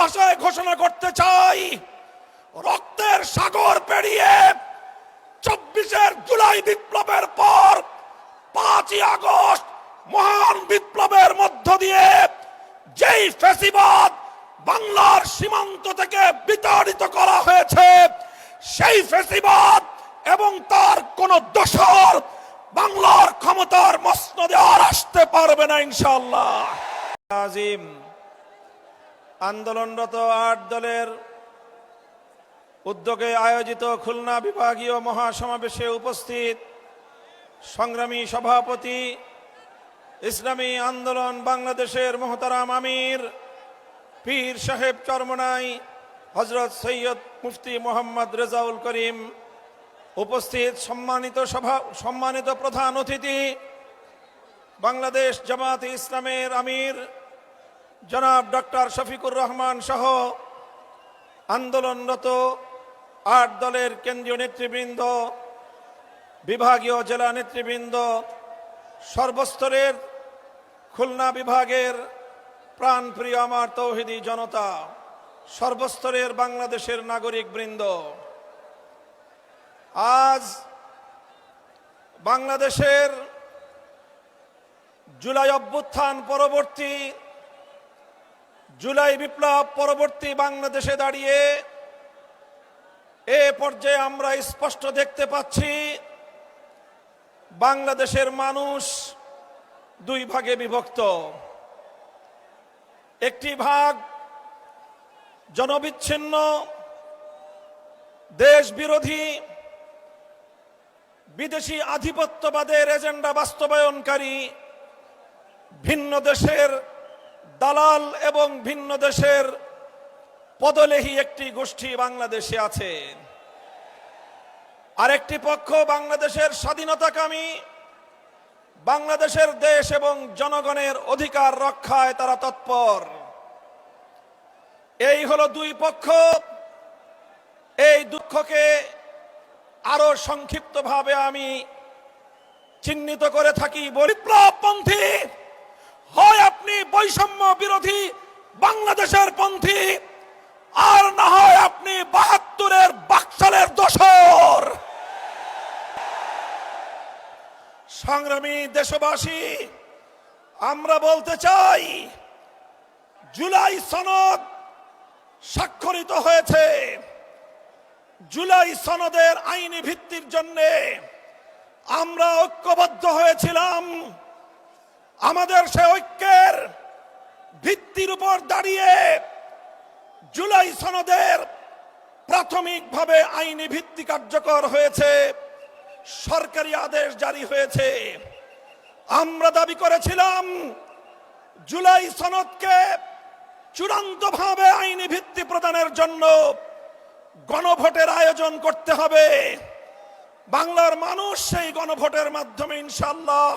ভাষায় ঘোষণা করতে চাই। রক্তের সাগর পেরিয়ে চব্বিশের জুলাই বিপ্লবের পর পাঁচই আগস্ট মহান বিপ্লবের মধ্য দিয়ে যেই ফেসিবাদ বাংলার সীমান্ত থেকে বিতাড়িত করা হয়েছে, সেই ফেসিবাদ এবং তার কোন দোষর বাংলার ক্ষমতার মসনদে আর আসতে পারবে না ইনশাল্লাহ আজিম আন্দোলনরত আট দলের উদ্যোগে আয়োজিত খুলনা বিভাগীয় মহাসমাবেশে উপস্থিত সংগ্রামী সভাপতি, ইসলামী আন্দোলন বাংলাদেশের মোহতারাম আমির, পীর সাহেব চরমনাই, হজরত সৈয়দ মুফতি মোহাম্মদ রেজাউল করিম উপস্থিত। সম্মানিত সভা, সম্মানিত প্রধান অতিথি, বাংলাদেশ জামাত ইসলামের আমির জনাব ডক্টর শফিকুর রহমান সহ আন্দোলনরত আট দলের কেন্দ্রীয় নেতৃবৃন্দ, বিভাগীয় জেলা নেতৃবৃন্দ, সর্বস্তরের খুলনা বিভাগের প্রাণপ্রিয় আমার তৌহিদি জনতা, সর্বস্তরের বাংলাদেশের নাগরিক বৃন্দ। আজ বাংলাদেশের জুলাই অভ্যুত্থান পরবর্তী জুলাই বিপ্লব পরবর্তী বাংলাদেশে দাঁড়িয়ে এ পর্যায়ে আমরা স্পষ্ট দেখতে পাচ্ছি, বাংলাদেশের মানুষ দুই ভাগে বিভক্ত। একটি ভাগ জনবিচ্ছিন্ন দেশ বিরোধী বিদেশি আধিপত্যবাদের এজেন্ডা বাস্তবায়নকারী, ভিন্ন দেশের দালাল এবং ভিন্ন দেশের পদলেহী একটি গোষ্ঠী বাংলাদেশে আছে। আরেকটি পক্ষ বাংলাদেশের স্বাধীনতাকামী, বাংলাদেশের দেশ এবং জনগণের অধিকার রক্ষায় তারা তৎপর। এই হলো দুই পক্ষ। এই দুঃখকে আরও সংক্ষিপ্তভাবে আমি চিহ্নিত করে থাকি। বিপ্লবপন্থী হয় আপনি বৈষম্য বিরোধী বাংলাদেশের পন্থী, আর না হয় আপনি বাহাত্তরের বাকশালের দোসর। সংগ্রামী দেশবাসী, আমরা বলতে চাই, জুলাই সনদ স্বাক্ষরিত হয়েছে। জুলাই সনদের আইনি ভিত্তির জন্য আমরা ঐক্যবদ্ধ হয়েছিলাম। আমাদের সে ঐক্যের ভিত্তির উপর দাঁড়িয়ে জুলাই সনদের প্রাথমিকভাবে আইনি ভিত্তি কার্যকর হয়েছে, সরকারি আদেশ জারি হয়েছে। আমরা দাবি করেছিলাম, জুলাই সনদকে চূড়ান্তভাবে আইনি ভিত্তি প্রদানের জন্য গণভোটের আয়োজন করতে হবে। বাংলার মানুষ সেই গণভোটের মাধ্যমে ইনশাল্লাহ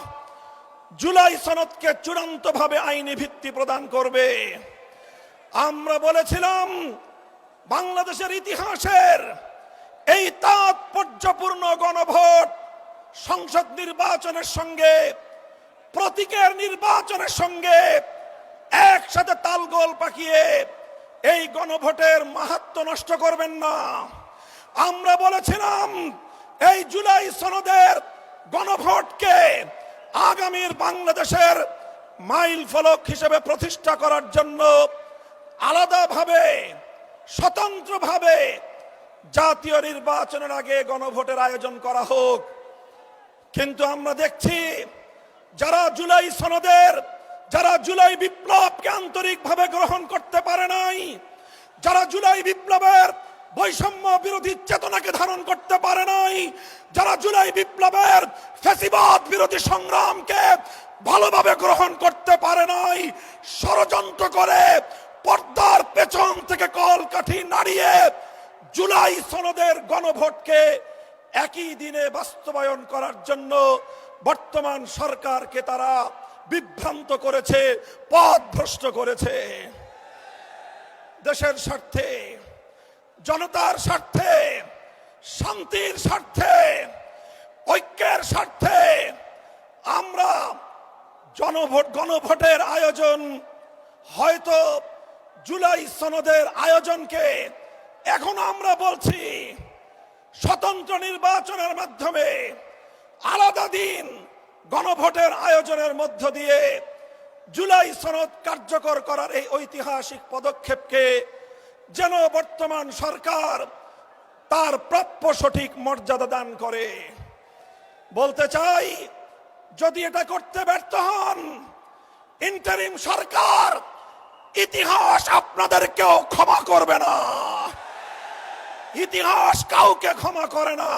জুলাই সনদকে চূড়ান্তভাবে আইনি ভিত্তি প্রদান করবে। আমরা বলেছিলাম, বাংলাদেশের ইতিহাসের এই তাৎপর্যপূর্ণ গণভোট সংসদ নির্বাচনের সঙ্গে, প্রতীকের নির্বাচনের সঙ্গে একসাথে তালগোল পাকিয়ে এই গণভোটের মাহাত্ম নষ্ট করবেন না। আমরা বলেছিলাম, এই জুলাই সনদের গণভোটকে আগামীর বাংলাদেশের মাইল ফলক হিসেবে প্রতিষ্ঠা করার জন্য আলাদাভাবে, স্বতন্ত্রভাবে জাতীয় নির্বাচনের আগে গণভোটের আয়োজন করা হোক। কিন্তু আমরা দেখছি যারা জুলাই সনদের, যারা জুলাই বিপ্লবকে আন্তরিকভাবে গ্রহণ করতে পারে নাই, যারা জুলাই বিপ্লবের বৈষম্য বিরোধী চেতনাকে ধারণ করতে পারে নাই। যারা জুলাই বিপ্লবের ফেসিবাদ বিরোধী সংগ্রামকে ভালোভাবে গ্রহণ করতে পারে নাই, ষড়যন্ত্র করে পর্দার পেছন থেকে কল কাঠি নাড়িয়ে জুলাই সনদের গণভোটকে একই দিনে বাস্তবায়ন করার জন্য বর্তমান সরকারকে তারা বিভ্রান্ত করেছে পথ ভ্রষ্ট করেছে। দেশের স্বার্থে জনতার স্বার্থে, শান্তির স্বার্থে, ঐক্যের স্বার্থে আমরা জনভোট, গণভোটের আয়োজন, হয়তো জুলাই সনদের আয়োজনকে এখন আমরা বলছি স্বতন্ত্র নির্বাচনের মাধ্যমে আলাদা দিন গণভোটের আয়োজনের মধ্য দিয়ে জুলাই সনদ কার্যকর করার এই ঐতিহাসিক পদক্ষেপকে যেন বর্তমান সরকার তার প্রাপ্য সঠিক মর্যাদা দান করে। বলতে চাই, যদি এটা করতে ব্যর্থ হন ইন্টারিম সরকার ইতিহাস আপনাদেরকেও ক্ষমা করবে না। ইতিহাস কাউকে ক্ষমা করে না।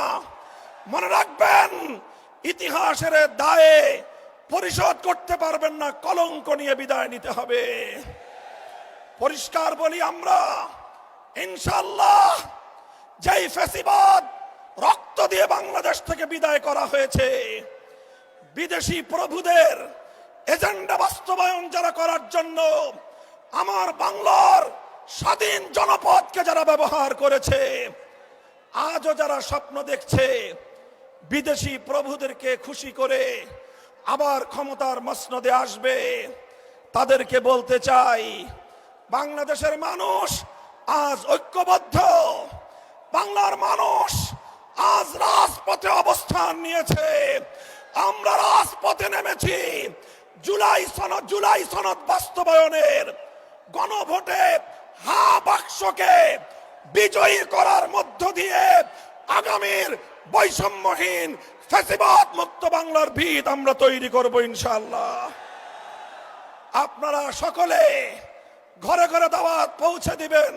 মনে রাখবেন, ইতিহাসের দায়ে পরিশোধ করতে পারবেন না, কলঙ্ক নিয়ে বিদায় নিতে হবে। পরিষ্কার বলি আমরা ইনশাল্লাহ যেই ফেসিবাদ রক্ত দিয়ে বাংলাদেশ থেকে বিদায় করা হয়েছে, বিদেশি প্রভুদের এজেন্ডা বাস্তবায়ন যারা করার জন্য আমার বাংলার স্বাধীন জনপদকে যারা ব্যবহার করেছে, আজও যারা স্বপ্ন দেখছে বিদেশি প্রভুদেরকে খুশি করে আবার ক্ষমতার মসনদে আসবে, তাদেরকে বলতে চাই, বাংলাদেশের মানুষ আজ ঐক্যবদ্ধ। বাংলার মানুষ আজ রাজপথে অবস্থান নিয়েছে। আমরা রাজপথে নেমেছি। জুলাই সনদ জুলাই সনদ বাস্তবায়নের গণভোটে হা বাক্সকে বিজয়ী করার মধ্য দিয়ে আগামীর বৈষম্যহীন ফেসিবাদ মুক্ত বাংলার ভিত আমরা তৈরি করব ইনশাল্লাহ আপনারা সকলে ঘরে ঘরে দাওয়াত পৌঁছে দিবেন।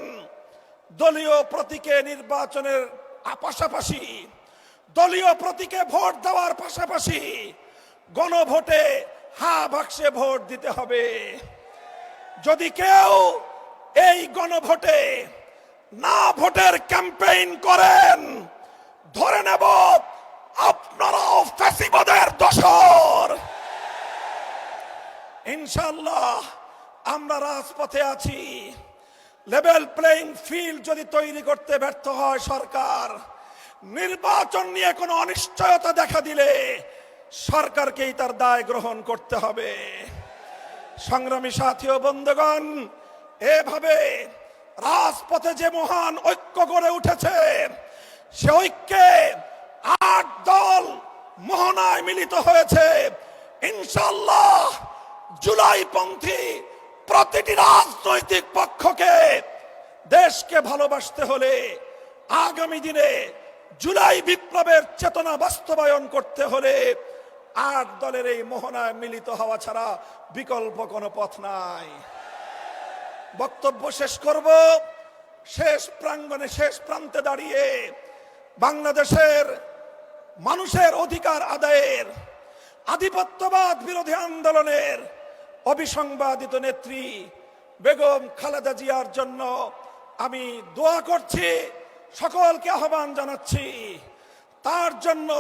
দলীয় প্রতীকে নির্বাচনের পাশাপাশি, দলীয় প্রতীকে ভোট দেওয়ার পাশাপাশি গণভোটে হা বাক্সে ভোট দিতে হবে। যদি কেউ এই গণভোটে না ভোটের ক্যাম্পেইন করেন, ধরে নেব আপনারাও ফ্যাসিবাদের দশর ইনশাল্লাহ আমরা রাজপথে আছি। লেভেল প্লেইং ফিল্ড যদি তৈরি করতে ব্যর্থ হয় সরকার, নির্বাচন নিয়ে কোনো অনিশ্চয়তা দেখা দিলে সরকারকেই তার দায় গ্রহণ করতে হবে। সংগ্রামী সাথী ও বন্ধুগণ, এভাবে রাজপথে যে মহান ঐক্য গড়ে উঠেছে, সে ঐক্যে আট দল মোহনায় মিলিত হয়েছে। ইনশাল্লাহ জুলাইপন্থী প্রতিটি রাজনৈতিক পক্ষকে দেশকে ভালোবাসতে হলে আগামী দিনে জুলাই বিপ্লবের চেতনা বাস্তবায়ন করতে হলে আট দলের এই মোহনায় মিলিত হওয়া ছাড়া বিকল্প কোনো পথ নাই। বক্তব্য শেষ করব। শেষ প্রাঙ্গণে শেষ প্রান্তে দাঁড়িয়ে বাংলাদেশের মানুষের অধিকার আদায়ের, আধিপত্যবাদ বিরোধী আন্দোলনের অবিসংবাদিত নেত্রী বেগম খালেদা জিয়ার জন্য আমি দোয়া করছি, সকলকে আহ্বান জানাচ্ছি। তার জন্য,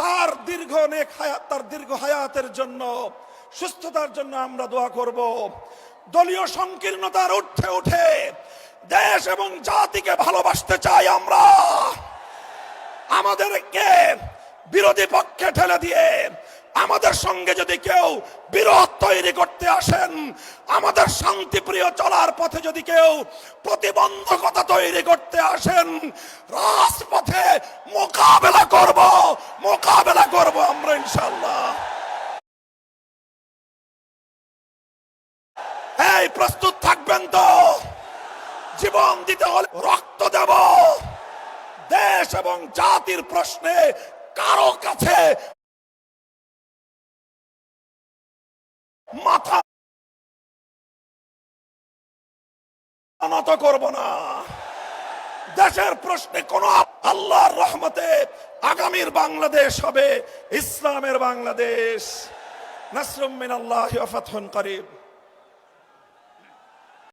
তার দীর্ঘ নেক হায়াত, তার দীর্ঘ হায়াতের জন্য, সুস্থতার জন্য আমরা দোয়া করব। দলীয় সংকীর্ণতার উঠে উঠে দেশ এবং জাতিকে ভালোবাসতে চাই আমরা। আমাদেরকে বিরোধী পক্ষে ঠেলে দিয়ে আমাদের সঙ্গে যদি কেউ বিরোধ তৈরি করতে আসেন, আমাদের শান্তিপ্রিয় চলার পথে যদি কেউ প্রতিবন্ধকতা তৈরি করতে আসেন, রাজপথে মোকাবেলা করব মোকাবেলা করব আমরা ইনশাল্লাহ এই প্রস্তুত থাকবেন তো? জীবন দিতে হলে রক্ত দেব। দেশ এবং জাতির প্রশ্নে কারও কাছে মাথা নত করব না। দেশের প্রশ্নে কোন আল্লাহর রহমতে আগামীর বাংলাদেশ হবে, ইসলামের বাংলাদেশ। নাসরুম মিন ওয়া ফাতহুন করিব